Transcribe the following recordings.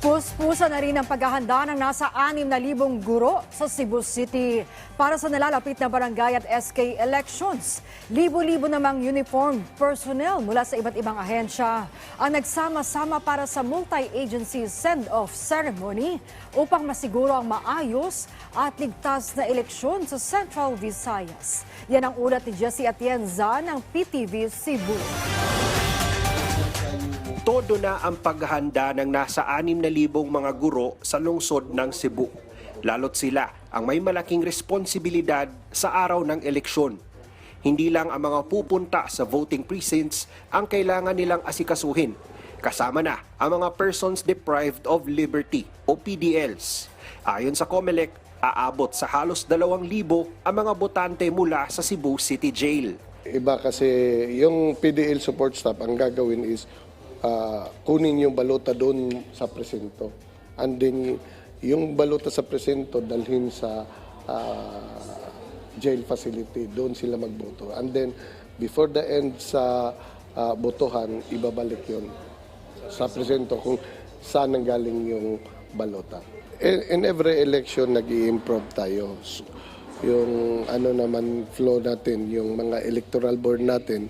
Puspusa na rin ang paghahanda ng nasa 6,000 guro sa Cebu City para sa nalalapit na barangay at SK elections. Libo-libo namang uniform personnel mula sa iba't ibang ahensya ang nagsama-sama para sa multi-agency send-off ceremony upang masiguro ang maayos at ligtas na eleksyon sa Central Visayas. Yan ang ulat ni Jesse Atienza ng PTV Cebu. Todo na ang paghahanda ng nasa 6,000 mga guro sa lungsod ng Cebu. Lalo't sila ang may malaking responsibilidad sa araw ng eleksyon. Hindi lang ang mga pupunta sa voting precincts ang kailangan nilang asikasuhin. Kasama na ang mga persons deprived of liberty o PDLs. Ayon sa COMELEC, aabot sa halos 2,000 ang mga botante mula sa Cebu City Jail. Iba kasi yung PDL support staff, ang gagawin is ah, kunin yung balota doon sa presinto. And then yung balota sa presinto dalhin sa ah, jail facility. Doon sila magboto. And then before the end sa ah, botohan, ibabalik yun sa presinto kung saan nanggaling yung balota. In, in every election, nag improve tayo. So, yung ano naman flow natin, yung mga electoral board natin,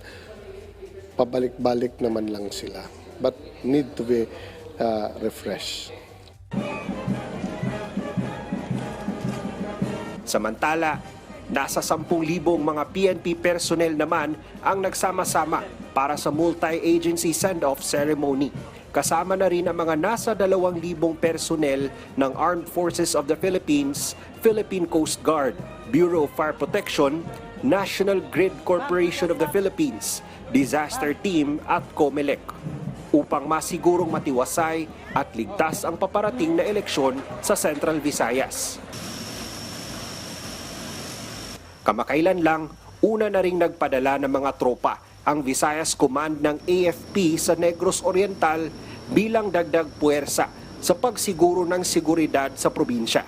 pabalik-balik naman lang sila. But need to be uh, refreshed. Samantala, nasa 10,000 mga PNP personnel naman ang nagsama-sama para sa multi-agency send-off ceremony. Kasama na rin ang mga nasa 2,000 personnel ng Armed Forces of the Philippines, Philippine Coast Guard, Bureau of Fire Protection, National Grid Corporation of the Philippines, Disaster Team at COMELEC upang masigurong matiwasay at ligtas ang paparating na eleksyon sa Central Visayas. Kamakailan lang, una na ring nagpadala ng mga tropa ang Visayas Command ng AFP sa Negros Oriental bilang dagdag puwersa sa pagsiguro ng seguridad sa probinsya,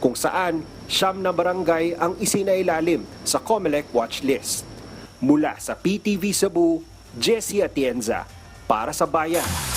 kung saan siyam na barangay ang isinailalim sa COMELEC watch list. Mula sa PTV Cebu, Jesse Atienza, para sa Bayan.